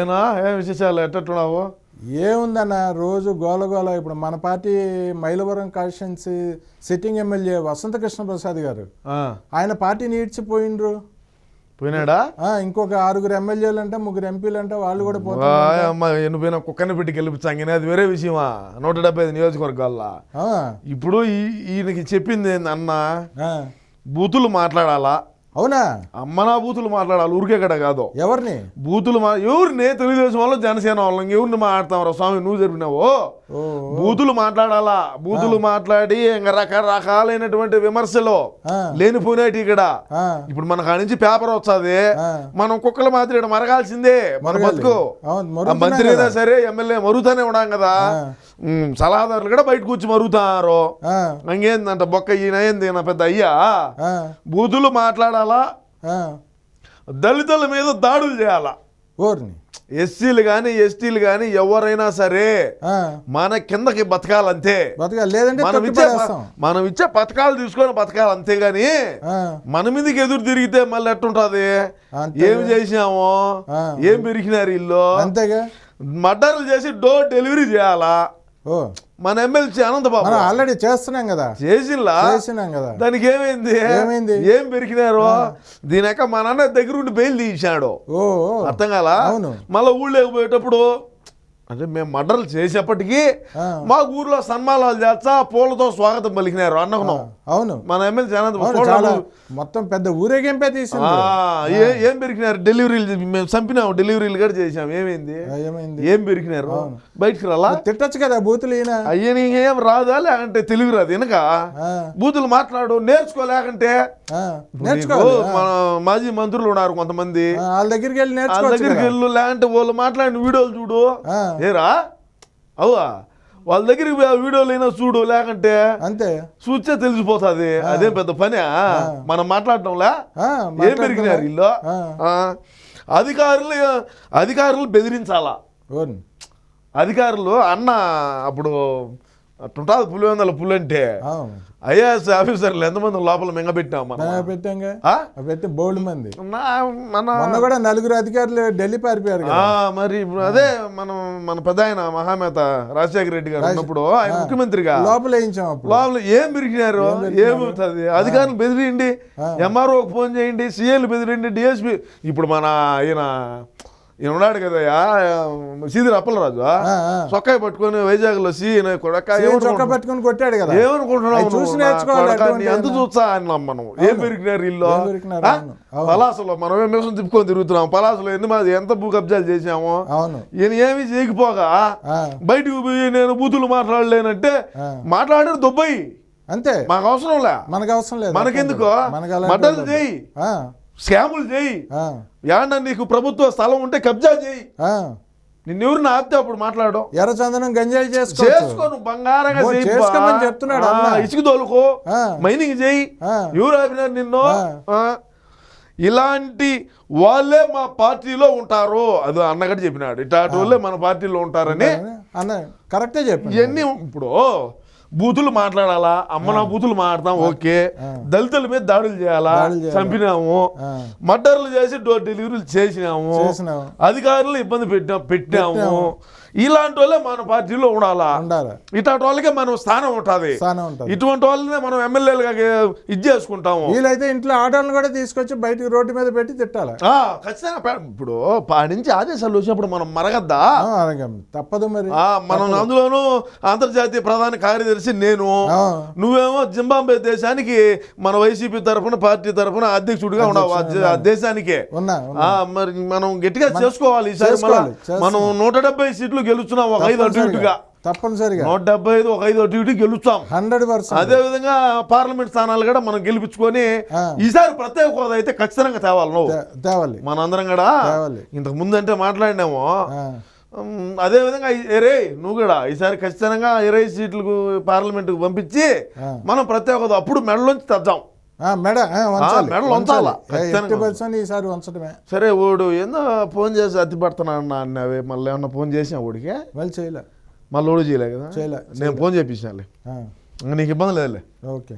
ఏనా? ఏం విశేషాలు? ఎట్టట్టున్నావు? ఏముందన్న రోజు గోల గోల. ఇప్పుడు మన party Mylavaram constituency sitting MLA Vasantha Krishna Prasad గారు ఆయన పార్టీని ఈడ్చిపోయిండ్రు పోయినాడా? ఇంకొక ఆరుగురు ఎమ్మెల్యేలు అంటే ముగ్గురు ఎంపీలు అంటే వాళ్ళు కూడా పోతారు ఎన్నుపోయిన కుక్కని పెట్టి గెలిపించాంగిన అది వేరే విషయమా? నూట డెబ్బై ఐదు నియోజకవర్గాల్లో. ఇప్పుడు ఈయనకి చెప్పింది ఏంది అన్న. బూతులు మాట్లాడాలా? అవునా? అమ్మ నా బూతులు మాట్లాడాలి ఊరికే కడ కాదు. ఎవరిని? బూతులు మా ఎవరిని? తెలుగుదేశం వాళ్ళు జనసేన వాళ్ళని. ఎవరిని మాట్లాడతాం స్వామి? నువ్వు జరిపినావు బూతులు మాట్లాడాలా? బూతులు మాట్లాడి ఇంకా రకరకాలైనటువంటి విమర్శలు ఆ, లేనిపోయినట్టు ఇక్కడ. ఇప్పుడు మనకు నుంచి పేపర్ ఆ. మనం కుక్కల మాదిరి ఈడ మరగాల్సిందే. మన. బతుకు. మంత్రి అయినా. సరే ఎమ్మెల్యే మరుగుతానే ఉన్నాం కదా. సలహాదారులు కూడా బయటకు వచ్చి మరుగుతారు. ఇంకేందంట బొక్క ఈయన ఏంది? నా పెద్ద అయ్యా? బూతులు మాట్లాడాలా. దళితుల మీద దాడులు చేయాలా? ఎస్సీలు కానీ ఎస్టీలు కానీ ఎవరైనా సరే మన కిందకి బతకాలంతే. బతకాలి. లేదంటే మనం ఇచ్చే మనం ఇచ్చే పథకాలు తీసుకొని బతకాలి అంతేగాని ఆ, మన మీదకి ఎదురు తిరిగితే మళ్ళీ ఎట్టుంటది? అంతే ఏం చేసినాము. ఏం పెరిగినారు ఇల్లు? అంతేగా. మర్డర్లు చేసి డోర్ డెలివరీ చేయాలా? మన ఎమ్మెల్సీ అనంతబాబు. మనం ఆల్రెడీ చేస్తున్నాం కదా. చేసింలా చేసినాం కదా. దానికి ఏమైంది? ఏమైంది? ఏం పెరిగినారు? దీనక మా నాన్న దగ్గరుండి బెయిల్ ఓ. అర్థం కాలా? అవును. మళ్ళీ ఊళ్ళోకి పోయేటప్పుడు అంటే మేము మర్డర్లు చేసేప్పటికీ. మా ఊర్లో సన్మానాలు చేస్తా పూలతో స్వాగతం పలికినారు అన్నకున్నాం అవును. మన అవును చాలా. మొత్తం పెద్ద ఊరేగింపే ఆ, తీసింది ఏ- ఏం పెరిగినారు డెలివరీలు మేము చంపినాము డెలివరీలు కూడా చేసాం ఏమైంది? ఏం పెరిగినారు బయటికి రాలా? తిట్టచ్చు కదా బూతులు అయ్య నీకేం రాదా? లేకంటే తెలుగు రాదు వెనక? బూతులు మాట్లాడు నేర్చుకో లేకంటే. ఆ, ఇప్పుడు నేర్చుకోవాలి నీకు మన మాజీ మంత్రులు ఉన్నారు కొంతమంది. వాళ్ళ దగ్గరికి వెళ్ళి దగ్గరికి. వెళ్ళు లేకంటే వాళ్ళు మాట్లాడిన వీడియోలు చూడు. ఏరా అవువా? వాళ్ళ దగ్గరికి పోయి ఆ వీడియోలు అయినా చూడు లేకంటే అంతే. చూస్తే తెలిసిపోతుంది. అదేం పెద్ద పని మనం మాట్లాడటంలా? ఏం. పెరిగినారు ఇల్లు. అధికారులు అధికారులు బెదిరించాలా. అధికారులు అన్న అప్పుడు అట్టుంటుంది పులివెందల పులి అంటే. ఐఏఎస్ ఆఫీసర్లు ఎంతమంది లోపల మింగబెట్టాం మనం? ఆ, పెట్టాంగా? ఆ? ఆ, పెట్టి బోల్డ్ మంది. నా- మన మొన్న కూడా నలుగురు అధికారులు ఢిల్లీ పారిపోయారు మరి ఇప్పుడు అదే మనం మన పెద్ద ఆయన మహామేత రాజశేఖర రెడ్డి గారు ఉన్నప్పుడు ఆయన ముఖ్యమంత్రిగా లోపల వేయించాం లోపల ఏం పెరిగినారు? ఏమవుతుంది అధికారులు బెదిరియండి ఎంఆర్ఓకి ఫోన్ చేయండి సీఏలు బెదిరిండి డిఎస్పి. ఇప్పుడు మన ఈయన ఈయన ఉన్నాడు కదయ్యా సీదిరి అప్పలరాజు. చొక్కాయి పట్టుకొని వైజాగ్లో సీ కొడక సేమ్ చొక్కా పట్టుకొని కొట్టాడు కదా. ఏమనుకుంటున్నావు అవి చూసి నువ్వు? నా నేర్చుకోవాలి కొడకా, అటువంటి నీ అంత ఆయన. చూసా అన్నాం మనం ఏం పెరిగినారు ఇల్లు ఏం. పలాసలో మనం మిషన్ తిప్పుకొని తిరుగుతున్నాం. పలాసలో ఎన్ని మాది ఎంత భూ కబ్జాలు చేసాము ఈయన ఏమి చేయకపోగా? బయటకు పోయి నేను బూతులు మాట్లాడలేనంటే. మాట్లాడారు దుబ్బయి అంతే. మాకు అవసరంలే మనకు అవసరం లేదు. మనకెందుకు? వాళ్ళు చేయి. స్కాములు చేయి. యాడ నీకు ప్రభుత్వ స్థలం ఉంటే కబ్జా చేయి. నిన్నెవరిని ఆపితే అప్పుడు మాట్లాడడం ఎర్రచందనం గంజాయి చేసుకోవచ్చు చేసుకో నువ్వు బంగారంగా చేసుకోమని. చెప్తున్నాడు. ఇసుక తోలుకో. మైనింగ్ చేయి. ఎవరు ఆపినారు నిన్ను. ఇలాంటి వాళ్ళే మా పార్టీలో ఉంటారు అది అన్నగడ చెప్పినాడు ఇట్లాంటి వాళ్ళే మన పార్టీలో ఉంటారని అన్న కరెక్టే చెప్పండి ఇవన్నీ ఇప్పుడు బూతులు మాట్లాడాలా? అమ్మ నా బూతులు మాట్లాడతాం ఓకే. దళితుల మీద దాడులు చేయాలా. చంపినాము. మర్డర్లు చేసి డోర్ డెలివరీలు చేసినాము. చేసినాం అధికారులు ఇబ్బంది పెట్టినా పెట్టాము. ఇలాంటి వాళ్ళే మన పార్టీలో ఉండాలా? ఇట్లాంటి వాళ్ళకే మనం స్థానం ఉంటుంది. ఇటువంటి వాళ్ళనే మనం ఎమ్మెల్యేలుగా ఇది చేసుకుంటాము. వీలైతే ఇంట్లో ఆటోలను కూడా తీసుకొచ్చి బయటికి రోడ్డు మీద పెట్టి తిట్టాలి. ఖచ్చితంగా ఇప్పుడు పాడి నుంచి ఆదేశాలు వచ్చినప్పుడు మనం మరగద్దా. తప్పదు మరి. మనం అందులోనూ అంతర్జాతీయ ప్రధాన కార్యదర్శి నేను ఆ, నువ్వేమో జింబాబే దేశానికి మన వైసీపీ తరఫున పార్టీ తరఫున అధ్యక్షుడిగా ఉన్నావు. ఆ దేశానికే. మరి మనం గట్టిగా చేసుకోవాలి ఈసారి. మనం నూట డెబ్బై సీట్లు గెలుస్తున్నాం ఒక ఐదు అటు ఇటుగా తప్పనిసరిగా. నూట డెబ్బై ఐదు ఒక ఐదు అటు ఇటు గెలుస్తాం. Hundred percent. అదే విధంగా పార్లమెంట్ స్థానాలు కూడా మనం గెలిపించుకొని. ఈసారి ప్రత్యేక హోదా అయితే ఖచ్చితంగా తేవాలి నువ్వు. తేవాలి. మనందరం కూడా ఇంతకు ముందు అంటే మాట్లాడినాము. ఆ, ఉమ్, అదే విధంగా ఎరే నువ్వు కూడా ఈసారి ఖచ్చితంగా ఇరవై సీట్లకు పార్లమెంట్కు పంపించి. మనం ప్రత్యేక హోదా అప్పుడు మెడలోంచి తెద్దాం. మెడ మెడలు వంచాలి. ఈసారి వంచడమే. సరే ఓడు ఏందో ఫోన్ చేసి అతి పడుతున్నా అన్నవే మళ్ళీ ఏమన్నా ఫోన్ చేసిన ఓడికి? వాళ్ళు చేయలే. మళ్ళీ ఓడి చేయలే కదా? చేయలే నేను ఫోన్ చేపించాలి నీకు ఇబ్బంది లేదులే. ఓకే.